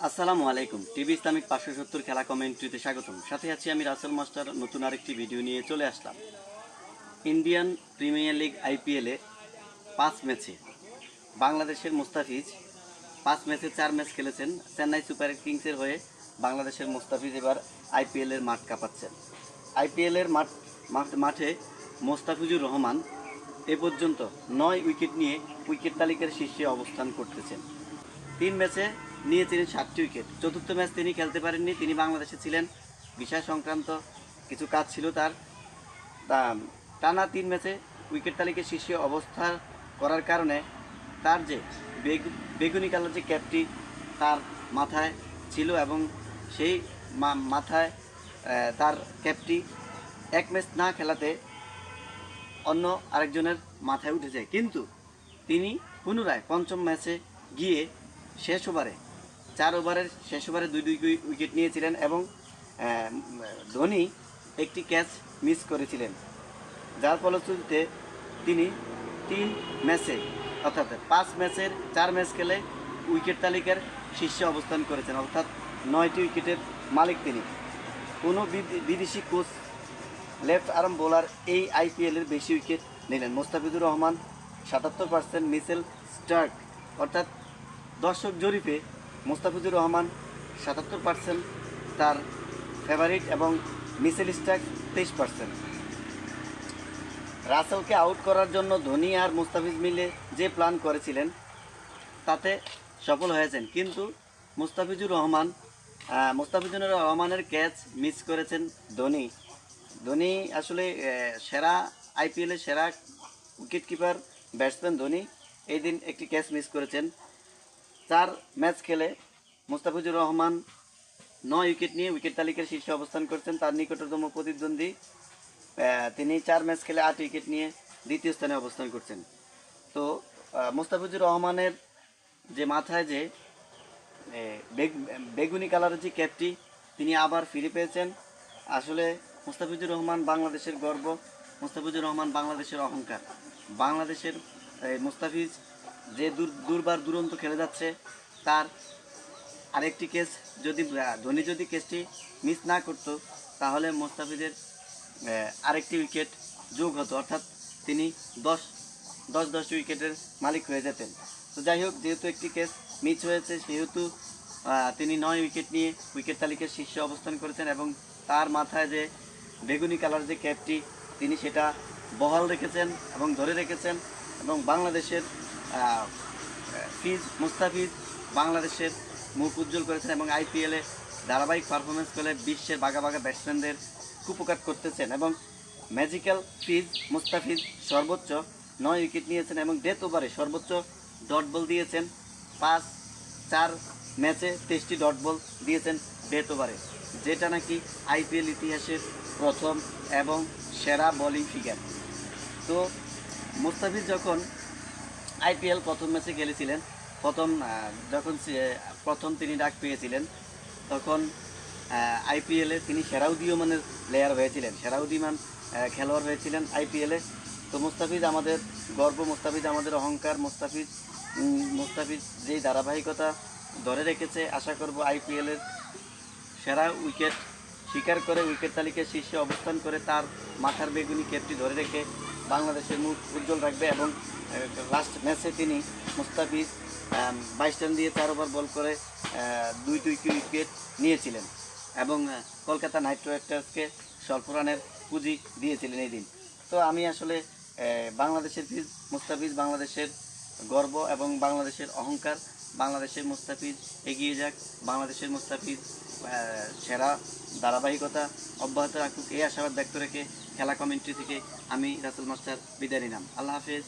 আসসালামু আলাইকুম। TV Islamic পাঁচশো সত্তর খেলা কমেন্ট্রিতে স্বাগতম। সাথে আছি আমি রাসেল মাস্টার, নতুন আরেকটি ভিডিও নিয়ে চলে আসলাম। ইন্ডিয়ান প্রিমিয়ার লিগ আইপিএলে পাঁচ ম্যাচে বাংলাদেশের মুস্তাফিজ, পাঁচ ম্যাচে চার ম্যাচ খেলেছেন। চেন্নাই সুপার কিংসের হয়ে বাংলাদেশের মুস্তাফিজ এবার আইপিএলের মাঠ কাঁপাচ্ছেন। আইপিএলের মাঠ, মাঠ- মাঠে মোস্তাফিজুর রহমান এ পর্যন্ত নয় উইকেট নিয়ে উইকেট তালিকার শীর্ষে অবস্থান করতেছেন। তিন ম্যাচে নিয়েছিলেন সাতটি উইকেট। চতুর্থ ম্যাচ তিনি খেলতে পারেননি, তিনি বাংলাদেশে ছিলেন। বিষয় সংক্রান্ত কিছু কাজ ছিল তার। টানা তিন ম্যাচে উইকেট তালিকায় শীর্ষে অবস্থা করার কারণে তার যে বেগ- বেগুনি কালার যে ক্যাপটি তার মাথায় ছিল এবং সেই মাথায় তার ক্যাপটি এক ম্যাচ না খেলাতে অন্য আরেকজনের মাথায় উঠে যায় কিন্তু তিনি পুনরায় পঞ্চম ম্যাচে গিয়ে শেষ ওভারে চার ওভারের শেষ ওভারে দুই দুই উইকেট নিয়েছিলেন এবং ধোনি একটি ক্যাচ মিস করেছিলেন। যার ফলশ্রুতিতে তিনি তিন ম্যাচে, অর্থাৎ পাঁচ ম্যাচের চার ম্যাচ খেলে উইকেট তালিকার শীর্ষে অবস্থান করেছেন, অর্থাৎ নয়টি উইকেটের মালিক তিনি। কোনো বিদেশি কোচ, লেফট আর্ম বোলার এই আইপিএলের বেশি উইকেট নিলেন। মোস্তাফিজুর রহমান সাতাত্তর পার্সেন্ট, মিসেল স্টার্ক, অর্থাৎ দর্শক জরিপে মোস্তাফিজুর রহমান সাতাত্তর পার্সেন্ট তার ফেভারিট এবং মিসেল স্টার্ক তেইশ পার্সেন্ট রাসেলকে আউট করার জন্য ধোনি আর মুস্তাফিজ মিলে যে প্ল্যান করেছিলেন, তাতে সফল হয়েছেন। কিন্তু মুস্তাফিজুর রহমান মুস্তাফিজুর রহমানের ক্যাচ মিস করেছেন ধোনি। ধোনি আসলে সেরা আইপিএলের সেরা উইকেট কিপার ব্যাটসম্যান ধোনি। এই দিন একটি ক্যাচ মিস করেছেন। চার ম্যাচ খেলে মুস্তাফিজুর রহমান নয় উইকেট নিয়ে উইকেট তালিকার শীর্ষে অবস্থান করছেন। তার নিকটতম প্রতিদ্বন্দ্বী তিনি চার ম্যাচ খেলে আট উইকেট নিয়ে দ্বিতীয় স্থানে অবস্থান করছেন। তো মুস্তাফিজুর রহমানের যে মাথায় যে বেগ- বেগুনি কালারের যে ক্যাপটি, তিনি আবার ফিরে পেয়েছেন। আসলে মুস্তাফিজুর রহমান বাংলাদেশের গর্ব, মুস্তাফিজুর রহমান বাংলাদেশের অহংকার। বাংলাদেশের মুস্তাফিজ যে দূর দুর্বার দুরন্ত খেলে যাচ্ছে, তার আরেকটি কেস যদি ধোনি যদি কেসটি মিস না করতো, তাহলে মোস্তাফিজের আরেকটি উইকেট যোগ হতো। অর্থাৎ তিনি দশ দশ দশ উইকেটের মালিক হয়ে যেতেন। তো যাই হোক, যেহেতু একটি কেস মিস হয়েছে, সেহেতু তিনি নয় উইকেট নিয়ে উইকেট তালিকার শীর্ষে অবস্থান করেছেন এবং তার মাথায় যে বেগুনি কালার যে ক্যাপটি তিনি সেটা বহাল রেখেছেন এবং ধরে রেখেছেন এবং বাংলাদেশের ফিজ মুস্তাফিজ বাংলাদেশের মুখ উজ্জ্বল করেছেন এবং আইপিএলে ধারাবাহিক পারফরমেন্স করে বিশ্বের বাঘা বাঘা ব্যাটসম্যানদের কুপকাট করতেছেন এবং ম্যাজিক্যাল ফিজ মুস্তাফিজ সর্বোচ্চ নয় উইকেট নিয়েছেন এবং ডেথ ওভারে সর্বোচ্চ ডট বল দিয়েছেন। পাঁচ, চার ম্যাচে তেইশটি ডট বল দিয়েছেন ডেথ ওভারে যেটা নাকি আইপিএল ইতিহাসের প্রথম এবং সেরা বোলিং ফিগার তো মুস্তাফিজ যখন আইপিএল প্রথম ম্যাচে খেলেছিলেন। প্রথম যখন প্রথম তিনি ডাক পেয়েছিলেন, তখন আইপিএলে তিনি সেরা উদীয়মানের প্লেয়ার হয়েছিলেন। সেরা উদীয়মান খেলোয়াড় হয়েছিলেন আইপিএলে। তো মুস্তাফিজ আমাদের গর্ব, মুস্তাফিজ আমাদের অহংকার, মুস্তাফিজ মুস্তাফিজ যেই ধারাবাহিকতা ধরে রেখেছে, আশা করব আইপিএলের সেরা উইকেট স্বীকার করে উইকেট তালিকায় শীর্ষে অবস্থান করে তার মাথার বেগুনি ক্যাপটি ধরে রেখে বাংলাদেশের মুখ উজ্জ্বল রাখবে এবং লাস্ট ম্যাচে তিনি মুস্তাফিজ বাইশ রান দিয়ে চার ওভার বল করে দুই দুই উইকেট নিয়েছিলেন এবং কলকাতা নাইট রাইডার্সকে স্বল্প রানের পুঁজি দিয়েছিলেন এই দিন। তো আমি আসলে বাংলাদেশের ফিজ মুস্তাফিজ বাংলাদেশের গর্ব এবং বাংলাদেশের অহংকার বাংলাদেশের মুস্তাফিজ এগিয়ে যাক। বাংলাদেশের মুস্তাফিজ সেরা ধারাবাহিকতা অব্যাহত রাখুক। এই আশাবাদ ব্যক্ত রেখে খেলা কমেন্ট্রি থেকে আমি রাসুল মাস্টার বিদায় নিলাম। আল্লাহ হাফেজ।